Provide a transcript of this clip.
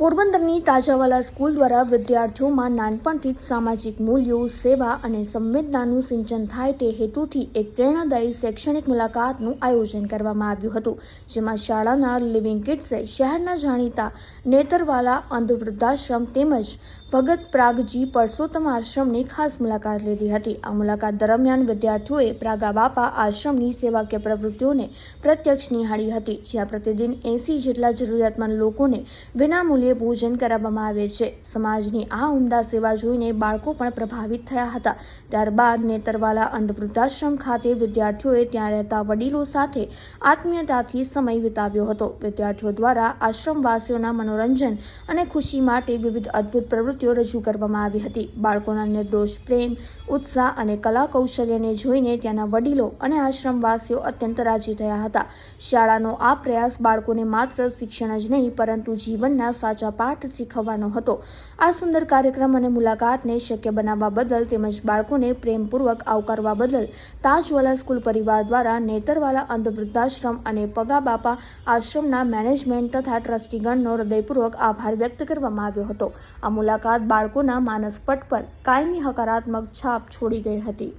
પોરબંદરની તાજાવાલા સ્કૂલ દ્વારા વિદ્યાર્થીઓમાં નાનપણથી જ સામાજિક મૂલ્યો, સેવા અને સંવેદનાનું સિંચન થાય તે હેતુથી એક પ્રેરણાદાયી શૈક્ષણિક મુલાકાતનું આયોજન કરવામાં આવ્યું હતું, જેમાં શાળાના લિવિંગ કિડ્સે શહેરના જાણીતા નેતરવાલા અંધ વૃદ્ધાશ્રમ તેમજ ભગત પ્રાગજી પરસોત્તમ આશ્રમની ખાસ મુલાકાત લીધી હતી. આ મુલાકાત દરમિયાન વિદ્યાર્થીઓએ પ્રાગા બાપા આશ્રમની સેવાકીય પ્રવૃત્તિઓને પ્રત્યક્ષ નિહાળી હતી, જ્યાં પ્રતિદિન એસી જેટલા જરૂરિયાતમંદ લોકોને વિનામૂલ્યે ભોજન કરાવવામાં આવે છે. સમાજની આ ઉમદા સેવા જોઈને બાળકો પણ પ્રભાવિત થયા હતા. ત્યારબાદ નેતરવાલા અંધ વૃદ્ધાશ્રમ ખાતે વિદ્યાર્થીઓએ ત્યાં રહેતા વડીલો સાથે આત્મીયતાથી સમય વિતાવ્યો હતો. વિદ્યાર્થીઓ દ્વારા આશ્રમવાસીઓના મનોરંજન અને ખુશી માટે વિવિધ અદ્ભુત પ્રવૃત્તિઓ રજૂ કરવામાં આવી હતી. બાળકોના નિર્દોષ પ્રેમ, ઉત્સાહ અને કલા કૌશલ્યને જોઈને ત્યાંના વડીલો અને આશ્રમવાસીઓ અત્યંત રાજી થયા હતા. શાળાનો આ પ્રયાસ બાળકોને માત્ર શિક્ષણ જ નહીં, પરંતુ જીવનના સાચા પાઠ શીખવવાનો હતો. આ સુંદર કાર્યક્રમ અને મુલાકાતને શક્ય બનાવવા બદલ તેમજ બાળકોને પ્રેમપૂર્વક આવકારવા બદલ તાજવાલા સ્કૂલ પરિવાર દ્વારા નેતરવાલા અંધ વૃદ્ધાશ્રમ અને પગા બાપા આશ્રમના મેનેજમેન્ટ તથા ટ્રસ્ટીગણનો હૃદયપૂર્વક આભાર વ્યક્ત કરવામાં આવ્યો હતો. આ મુલાકાત બાળકોના માનસપટ પર કાયમી હકારાત્મક છાપ છોડી ગઈ હતી.